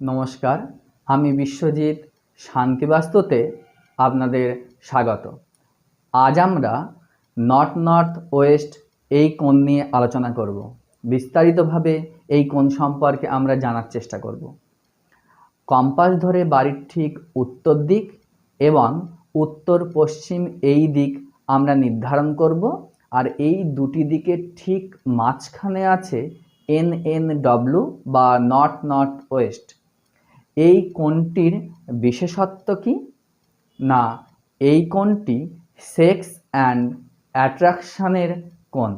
নমস্কার, আমি বিশ্বজিৎ শান্তিবাস্তুতে আপনাদের স্বাগত। আজ আমরা নর্থ নর্থ ওয়েস্ট এই কোণ নিয়ে আলোচনা করব। বিস্তারিতভাবে এই কোণ সম্পর্কে আমরা জানার চেষ্টা করব। কম্পাস ধরে বাড়ির ঠিক উত্তর দিক এবং উত্তর পশ্চিম এই দিক আমরা নির্ধারণ করব আর এই দুটি দিকের ঠিক মাঝখানে আছে এন এন ডব্লু বা নর্থ নর্থ ওয়েস্ট। এই কোণটির বিশেষত্ব কি? না, এই কোণটি সেক্স অ্যান্ড অ্যাট্রাকশানের কোণ।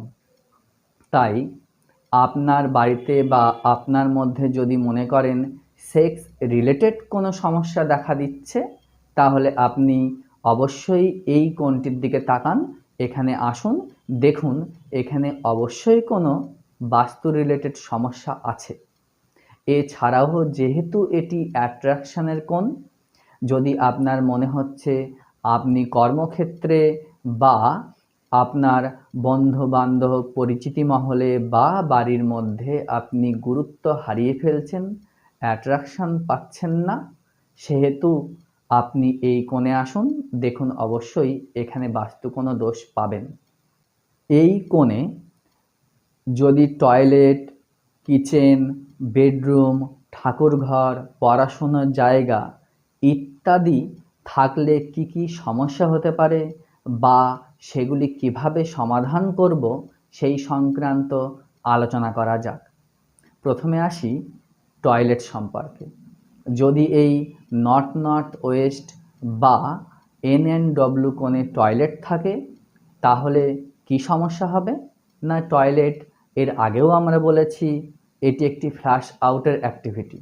তাই আপনার বাড়িতে বা আপনার মধ্যে যদি মনে করেন সেক্স রিলেটেড কোনো সমস্যা দেখা দিচ্ছে, তাহলে আপনি অবশ্যই এই কোণটির দিকে তাকান, এখানে আসুন, দেখুন, এখানে অবশ্যই কোনো বাস্তু রিলেটেড সমস্যা আছে। এছাড়াও যেহেতু এটি অ্যাট্রাকশানের কোণ, যদি আপনার মনে হচ্ছে আপনি কর্মক্ষেত্রে বা আপনার বন্ধু বান্ধব পরিচিতি মহলে বা বাড়ির মধ্যে আপনি গুরুত্ব হারিয়ে ফেলছেন অ্যাট্রাকশান পাচ্ছেন না, সেহেতু আপনি এই কোণে আসুন। দেখুন, অবশ্যই এখানে বাস্তু কোনো দোষ পাবেন। এই কোণে যদি টয়লেট কিচেন বেডরুম, ঠাকুরঘর, পড়াশোনার জায়গা ইত্যাদি থাকলে কি কি সমস্যা হতে পারে বা সেগুলি কীভাবে সমাধান করব সেই সংক্রান্ত আলোচনা করা যাক। প্রথমে আসি টয়লেট সম্পর্কে। যদি এই নর্থ নর্থ ওয়েস্ট বা এন এন ডব্লু কোণে টয়লেট থাকে, তাহলে কি সমস্যা হবে? না টয়লেট এর আগেও আমরা বলেছি এটি একটি ফ্ল্যাশ আউটের অ্যাক্টিভিটি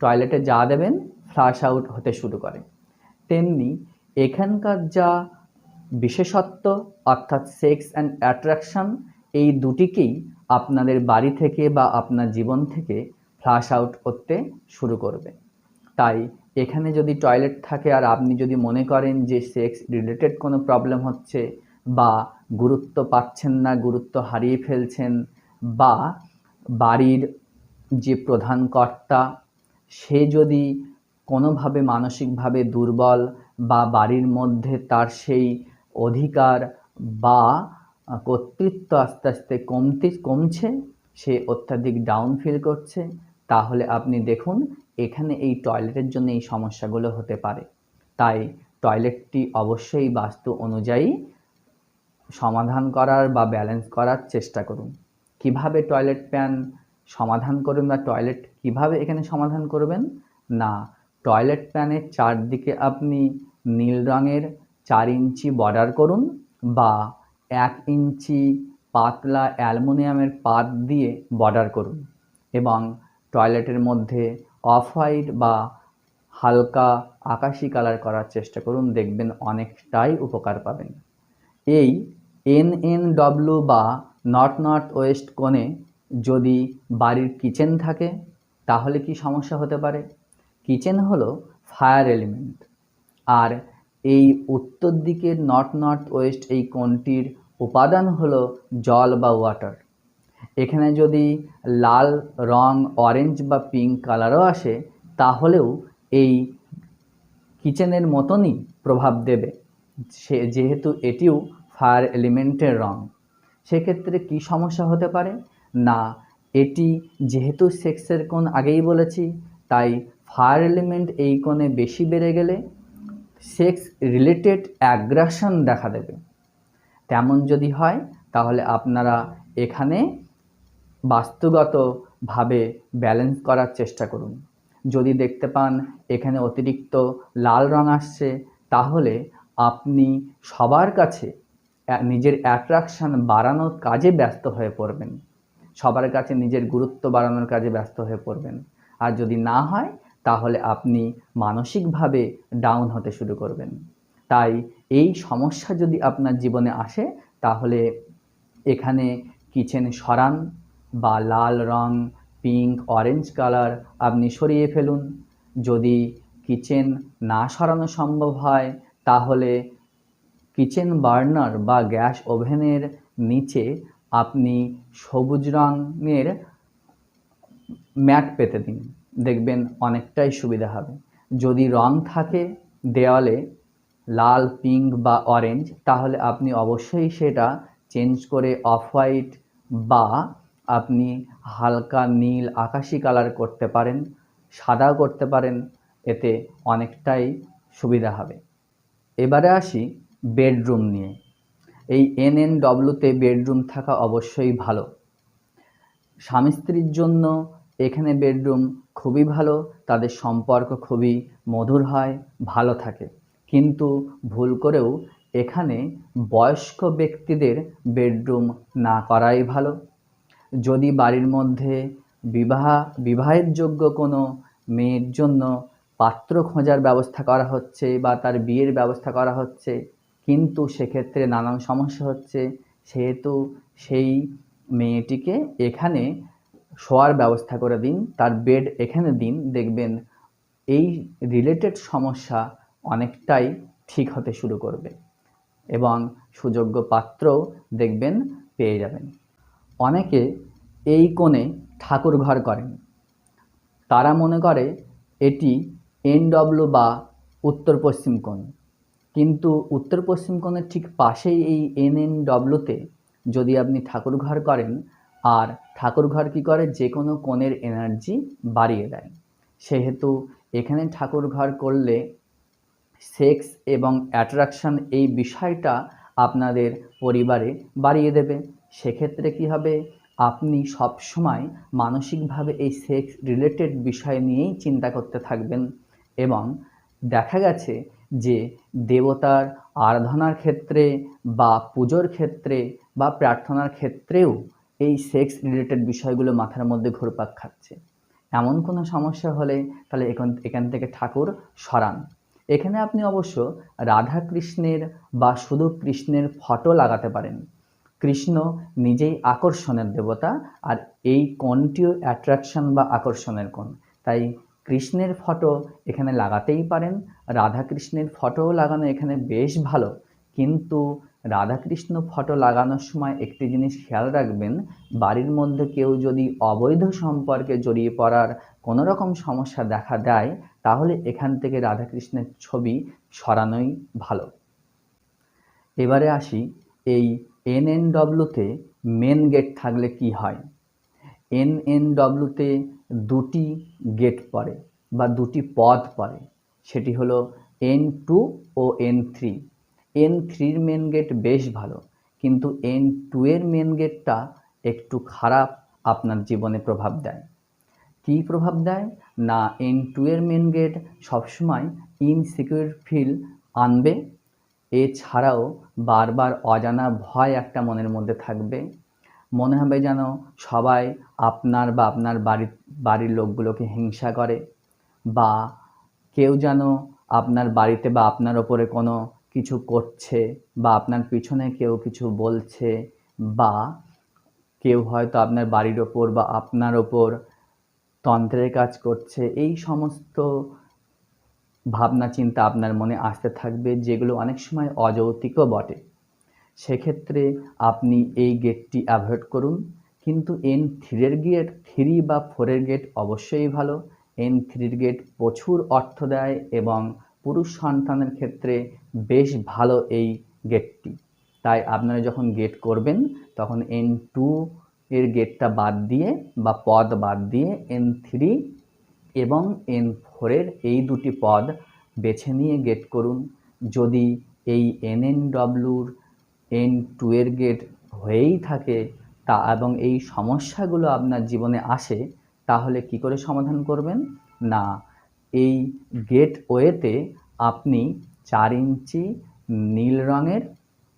টয়লেটে যা দেবেন ফ্ল্যাশ আউট হতে শুরু করে। তেমনি এখানকার যা বিশেষত্ব, অর্থাৎ সেক্স অ্যান্ড অ্যাট্রাকশন এই দুটিকেই আপনাদের বাড়ি থেকে বা আপনার জীবন থেকে ফ্লাশ আউট করতে শুরু করবে। তাই এখানে যদি টয়লেট থাকে আর আপনি যদি মনে করেন যে সেক্স রিলেটেড কোনো প্রবলেম হচ্ছে বা গুরুত্ব পাচ্ছেন না, গুরুত্ব হারিয়ে ফেলছেন বা বাড়ির যে প্রধান কর্তা, সে যদি কোনোভাবে মানসিকভাবে দুর্বল বা বাড়ির মধ্যে তার সেই অধিকার বা কর্তৃত্ব আস্তে আস্তে কমতে, কমছে, সে অত্যাধিক ডাউন ফিল করছে, তাহলে আপনি দেখুন এখানে এই টয়লেটের জন্য এই সমস্যাগুলো হতে পারে। তাই টয়লেটটি অবশ্যই বাস্তু অনুযায়ী সমাধান করার বা ব্যালেন্স করার চেষ্টা করুন। কীভাবে টয়লেট প্যান সমাধান করবেন বা টয়লেট কীভাবে এখানে সমাধান করবেন? না টয়লেট প্যানের চারদিকে আপনি নীল রঙের চার ইঞ্চি বর্ডার করুন বা এক ইঞ্চি পাতলা অ্যালুমিনিয়ামের পাত দিয়ে বর্ডার করুন এবং টয়লেটের মধ্যে অফ হোয়াইট বা হালকা আকাশি কালার করার চেষ্টা করুন, দেখবেন অনেকটাই উপকার পাবেন। এই এন এন ডব্লু বা নর্থ নর্থ ওয়েস্ট কোণে যদি বাড়ির কিচেন থাকে, তাহলে কি সমস্যা হতে পারে? কিচেন হলো ফায়ার এলিমেন্ট। আর এই উত্তর দিকের নর্থ নর্থ ওয়েস্ট এই কোণটির উপাদান হলো জল বা ওয়াটার। এখানে যদি লাল, রং, অরেঞ্জ বা পিঙ্ক কালারও আসে, তাহলেও এই কিচেনের মতনই প্রভাব দেবে। সে, যেহেতু এটিও ফায়ার এলিমেন্টের রং। সেক্ষেত্রে কি সমস্যা হতে পারে? না, এটি যেহেতু সেক্সের কোণ আগেই বলেছি, তাই ফায়ার এলিমেন্ট এই কোণে বেশি বেড়ে গেলে সেক্স রিলেটেড অ্যাগ্রাশন দেখা দেবে। তেমন যদি হয়, তাহলে আপনারা এখানে বাস্তুগতভাবে ব্যালেন্স করার চেষ্টা করুন। যদি দেখতে পান এখানে অতিরিক্ত লাল রং আসছে, তাহলে আপনি সবার কাছে নিজের অ্যাট্রাকশান বাড়ানোর কাজে ব্যস্ত হয়ে পড়বেন। সবার কাছে নিজের গুরুত্ব বাড়ানোর কাজে ব্যস্ত হয়ে পড়বেন। আর যদি না হয়, তাহলে আপনি মানসিকভাবে ডাউন হতে শুরু করবেন। তাই এই সমস্যা যদি আপনার জীবনে আসে, তাহলে এখানে কিচেন সরান বা লাল রং পিঙ্ক অরেঞ্জ কালার আপনি সরিয়ে ফেলুন। যদি কিচেন না সরানো সম্ভব হয়, তাহলে কিচেন বার্নার বা গ্যাস ওভেনের নিচে আপনি সবুজ রঙের ম্যাট পেতে দিন। দেখবেন অনেকটাই সুবিধা হবে। যদি রং থাকে দেওয়ালে লাল, পিঙ্ক বা অরেঞ্জ, তাহলে আপনি অবশ্যই সেটা চেঞ্জ করে অফ হোয়াইট বা আপনি হালকা নীল আকাশি কালার করতে পারেন, সাদাও করতে পারেন, এতে অনেকটাই সুবিধা হবে। এবারে আসি বেডরুম নিয়ে। এই এন এন ডব্লুতে বেডরুম থাকা অবশ্যই ভালো। স্বামী স্ত্রীর জন্য এখানে বেডরুম খুবই ভালো, তাদের সম্পর্ক খুবই মধুর হয়, ভালো থাকে। কিন্তু ভুল করেও এখানে বয়স্ক ব্যক্তিদের বেডরুম না করাই ভালো। যদি বাড়ির মধ্যে বিবাহ, বিবাহের যোগ্য কোনো মেয়ের জন্য পাত্র খোঁজার ব্যবস্থা করা হচ্ছে বা তার বিয়ের ব্যবস্থা করা হচ্ছে কিন্তু সেক্ষেত্রে নানান সমস্যা হচ্ছে। সেহেতু সেই মেয়েটিকে এখানে শোয়ার ব্যবস্থা করে দিন, তার বেড এখানে দিন, দেখবেন এই রিলেটেড সমস্যা অনেকটাই ঠিক হতে শুরু করবে এবং সুযোগ্য পাত্রও দেখবেন পেয়ে যাবেন। অনেকে এই কোণে ঠাকুর ঘর করেন। তারা মনে করে এটি এনডব্লু বা উত্তর পশ্চিম কোণ। কিন্তু উত্তর পশ্চিম কোণের ঠিক পাশেই এই এন এন যদি আপনি ঠাকুর ঘর করেন, আর ঠাকুর ঘর কী করে? যে কোনো কোণের এনার্জি বাড়িয়ে দেয়। সেহেতু এখানে ঠাকুর ঘর করলে সেক্স এবং অ্যাট্রাকশন এই বিষয়টা আপনাদের পরিবারে বাড়িয়ে দেবে। সেক্ষেত্রে কি হবে? আপনি সব সময় মানসিকভাবে এই সেক্স রিলেটেড বিষয় নিয়েই চিন্তা করতে থাকবেন। এবং দেখা গেছে যে দেবতার আরাধনার ক্ষেত্রে বা পুজোর ক্ষেত্রে বা প্রার্থনার ক্ষেত্রেও এই সেক্স রিলেটেড বিষয়গুলো মাথার মধ্যে ঘুরপাক খাচ্ছে। এমন কোনো সমস্যা হলে তাহলে এখান এখান থেকে ঠাকুর সরান। এখানে আপনি অবশ্য রাধা কৃষ্ণের বা শুধু কৃষ্ণের ফটো লাগাতে পারেন। কৃষ্ণ নিজেই আকর্ষণের দেবতা আর এই কোণটিও অ্যাট্রাকশন বা আকর্ষণের কোণ। তাই কৃষ্ণের ফটো এখানে লাগাতেই পারেন। রাধাকৃষ্ণের ফটোও লাগানো এখানে বেশ ভালো। কিন্তু রাধাকৃষ্ণ ফটো লাগানোর সময় একটি জিনিস খেয়াল রাখবেন, বাড়ির মধ্যে কেউ যদি অবৈধ সম্পর্কে জড়িয়ে পড়ার কোনো রকম সমস্যা দেখা দেয়, তাহলে এখান থেকে রাধাকৃষ্ণের ছবি সরানোই ভালো। এবারে আসি, এই এন এন ডব্লুতে মেন গেট থাকলে কি হয়? এন এন ডব্লুতে দুটি গেট পড়ে বা দুটি পদ পড়ে, সেটি হলো এন টু ও এন থ্রি এন থ্রির মেন গেট বেশ ভালো, কিন্তু এন টু এর মেন গেটটা একটু খারাপ আপনার জীবনে প্রভাব দেয়। কী প্রভাব দেয়? না এন টু এর মেন গেট সবসময় ইনসিকিউর ফিল আনবে, এছাড়াও বারবার অজানা ভয় একটা মনের মধ্যে থাকবে মনে হবে যেন সবাই আপনার বা আপনার বাড়ির বাড়ির লোকগুলোকে হিংসা করে বা কেউ যেন আপনার বাড়িতে বা আপনার ওপরে কোনো কিছু করছে বা আপনার পিছনে কেউ কিছু বলছে বা কেউ হয়তো আপনার বাড়ির ওপর বা আপনার ওপর তন্ত্রের কাজ করছে, এই সমস্ত ভাবনা চিন্তা আপনার মনে আসতে থাকবে যেগুলো অনেক সময় অযৌতিকও বটে। সেক্ষেত্রে আপনি এই গেটটি অ্যাভয়েড করুন। কিন্তু এন থ্রির গেট থ্রি বা ফোরের গেট অবশ্যই ভালো। এন থ্রির গেট প্রচুর অর্থ দেয় এবং পুরুষ সন্তানের ক্ষেত্রে বেশ ভালো এই গেটটি তাই আপনারা যখন গেট করবেন, তখন এন টু এর গেটটা বাদ দিয়ে বা পদ বাদ দিয়ে এন থ্রি এবং এন ফোরের এই দুটি পদ বেছে নিয়ে গেট করুন। যদি এই এন এন ডব্লুর এন টু এর গেট হয়েই থাকে তা এবং এই সমস্যাগুলো আপনার জীবনে আসে, তাহলে কি করে সমাধান করবেন? না, এই গেট ওয়েতে আপনি চার ইঞ্চি নীল রঙের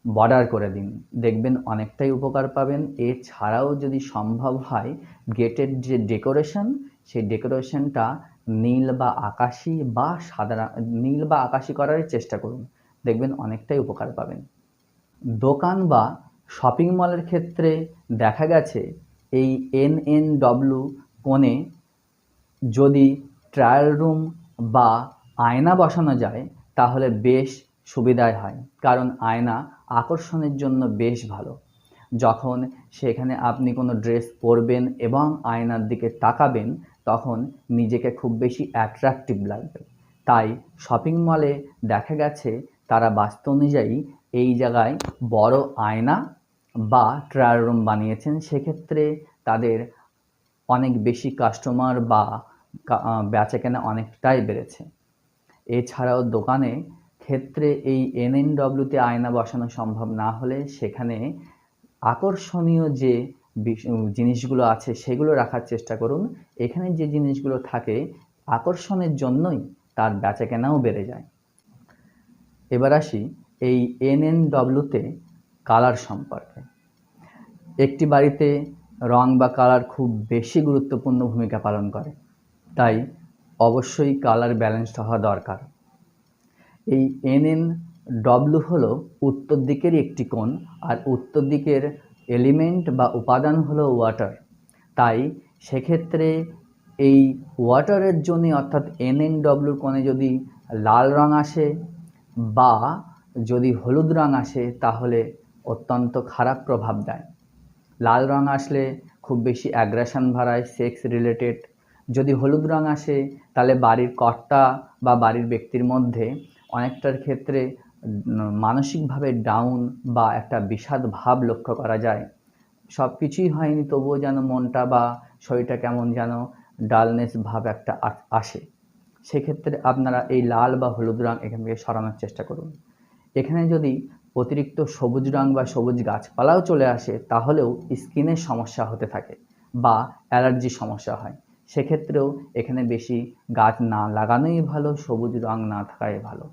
বর্ডার করে দিন। দেখবেন অনেকটাই উপকার পাবেন। এছাড়াও যদি সম্ভব হয় গেটের যে ডেকোরেশন সেই ডেকোরেশনটা নীল বা আকাশি বা সাদা নীল বা আকাশি করার চেষ্টা করুন। দেখবেন অনেকটাই উপকার পাবেন। দোকান বা শপিং মলের ক্ষেত্রে দেখা গেছে এই এন এন ডব্লু কোণে যদি ট্রায়াল রুম বা আয়না বসানো যায়, তাহলে বেশ সুবিধায় হয়। কারণ আয়না আকর্ষণের জন্য বেশ ভালো। যখন সেখানে আপনি কোনো ড্রেস পরবেন এবং আয়নার দিকে তাকাবেন, তখন নিজেকে খুব বেশি অ্যাট্রাকটিভ লাগবে। তাই শপিং মলে দেখা গেছে তারা বাস্তু অনুযায়ী এই জায়গায় বড় আয়না বা ট্রায়াল রুম বানিয়েছেন, সেক্ষেত্রে তাদের অনেক বেশি কাস্টমার বা বেচা কেনা অনেকটাই বেড়েছে। এছাড়াও দোকানে ক্ষেত্রে এই এনএনডব্লিউতে আয়না বসানো সম্ভব না হলে সেখানে আকর্ষণীয় যে জিনিসগুলো আছে সেগুলো রাখার চেষ্টা করুন। এখানে যে জিনিসগুলো থাকে, আকর্ষণের জন্যই তার বেচা কেনাও বেড়ে যায়। এবার আসি এই এনএনডব্লিউতে কালার সম্পর্কে। একটি বাড়িতে রং বা কালার খুব বেশি গুরুত্বপূর্ণ ভূমিকা পালন করে, তাই অবশ্যই কালার ব্যালেন্সড হওয়া দরকার। এই এনএন ডব্লু হলো উত্তর দিকেরই একটি কোণ আর উত্তর দিকের এলিমেন্ট বা উপাদান হলো ওয়াটার। তাই সেক্ষেত্রে এই ওয়াটারের জন্য অর্থাৎ এনএন ডব্লুর কোণে যদি লাল রং আসে বা যদি হলুদ রং আসে, তাহলে অত্যন্ত খারাপ প্রভাব দেয়। লাল রং আসলে খুব বেশি অ্যাগ্রেশন বাড়ায় সেক্স রিলেটেড যদি হলুদ রং আসে, তাহলে বাড়ির কর্তা বা বাড়ির ব্যক্তির মধ্যে অনেকটার ক্ষেত্রে মানসিকভাবে ডাউন বা একটা বিষাদ ভাব লক্ষ্য করা যায়। সব কিছুই হয়নি, তবুও যেন মনটা বা শরীরটা কেমন যেন ডালনেস ভাব একটা আসে। সেক্ষেত্রে আপনারা এই লাল বা হলুদ রং এখান থেকে সরানোর চেষ্টা করুন। এখানে যদি অতিরিক্ত সবুজ রং বা সবুজ গাছপালাও চলে আসে, তাহলেও স্কিনের সমস্যা হতে থাকে বা অ্যালার্জির সমস্যা হয়। সেক্ষেত্রেও এখানে বেশি গাছ না লাগানোই ভালো, সবুজ রং না থাকাই ভালো।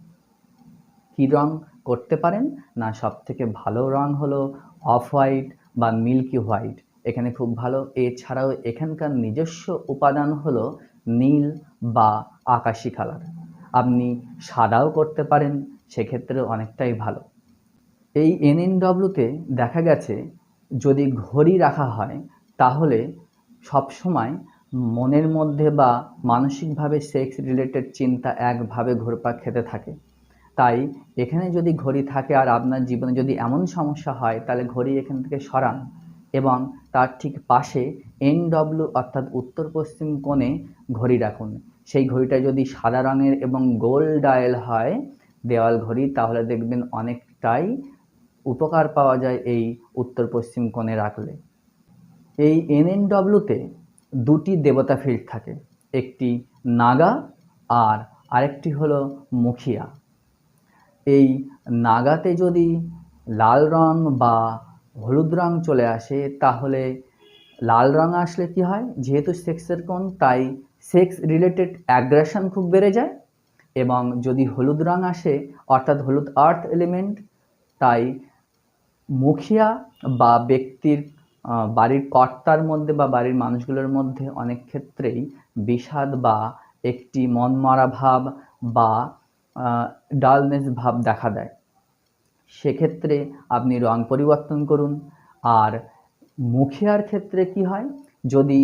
কী রং করতে পারেন? না সব থেকে ভালো রং হলো অফ হোয়াইট বা মিল্কি হোয়াইট এখানে খুব ভালো। এছাড়াও এখানকার নিজস্ব উপাদান হলো নীল বা আকাশি কালার আপনি সাদাও করতে পারেন সেক্ষেত্রেও অনেকটাই ভালো। এই এনএনডব্লিউতে দেখা গেছে, যদি ঘড়ি রাখা হয়, তাহলে সবসময় মনের মধ্যে বা মানসিকভাবে সেক্স রিলেটেড চিন্তা একভাবে ঘুরপাক খেতে থাকে। তাই এখানে যদি ঘড়ি থাকে আর আপনার জীবনে যদি এমন সমস্যা হয়, তাহলে ঘড়ি এখান থেকে সরান এবং তার ঠিক পাশে এনডব্লিউ অর্থাৎ উত্তর পশ্চিম কোণে ঘড়ি রাখুন। সেই ঘড়িটা যদি সাদা রঙের এবং গোল ডায়াল হয় দেওয়াল ঘড়ি, তাহলে দেখবেন অনেকটাই উপকার পাওয়া যায় এই উত্তর পশ্চিম কোণে রাখলে। এই এনএনডব্লিউতে দুটি দেবতা ফিল্ড থাকে, একটি নাগা আর আরেকটি হলো মুখিয়া। এই নাগাতে যদি লাল রং বা হলুদ রং চলে আসে, তাহলে লাল রং আসলে কি হয়? যেহেতু সেক্সের কোণ, তাই সেক্স রিলেটেড অ্যাগ্রেশন খুব বেড়ে যায়। এবং যদি হলুদ রং আসে, অর্থাৎ হলুদ আর্থ এলিমেন্ট তাই মুখিয়া বা ব্যক্তির বাড়ির কর্তার মধ্যে বা বাড়ির মানুষগুলোর মধ্যে অনেক ক্ষেত্রেই বিষাদ বা একটি মনমরা ভাব বা ডালনেস ভাব দেখা দেয়। সেক্ষেত্রে আপনি রং পরিবর্তন করুন। আর মুখিয়ার ক্ষেত্রে কি হয়? যদি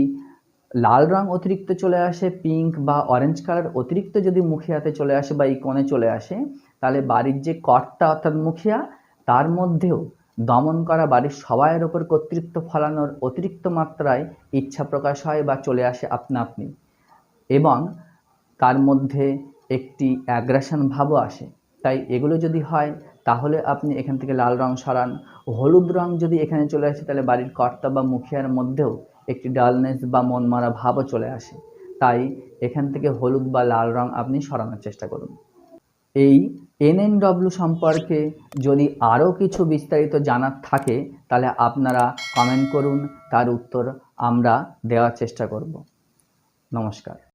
লাল রং অতিরিক্ত চলে আসে পিঙ্ক বা অরেঞ্জ কালার অতিরিক্ত যদি মুখিয়াতে চলে আসে বা এই কোণে চলে আসে, তাহলে বাড়ির যে কর্তা অর্থাৎ মুখিয়া, তার মধ্যেও দমন করা বাড়ির সবাইয়ের ওপর কর্তৃত্ব ফলানোর অতিরিক্ত মাত্রায় ইচ্ছা প্রকাশ হয় বা চলে আসে আপনা আপনি। এবং তার মধ্যে একটি অ্যাগ্রেশন ভাবও আসে। তাই এগুলো যদি হয়, তাহলে আপনি এখান থেকে লাল রং সরান। হলুদ রং যদি এখানে চলে আসে, তাহলে বাড়ির কর্তা বা মুখিয়ার মধ্যেও একটি ডালনেস বা মন মারা ভাবও চলে আসে। তাই এখান থেকে হলুদ বা লাল রং আপনি সরানোর চেষ্টা করুন। এই এনএনডব্লিউ সম্পর্কে যদি আরও কিছু বিস্তারিত জানার থাকে, তাহলে আপনারা কমেন্ট করুন, তার উত্তর আমরা দেওয়ার চেষ্টা করব। নমস্কার।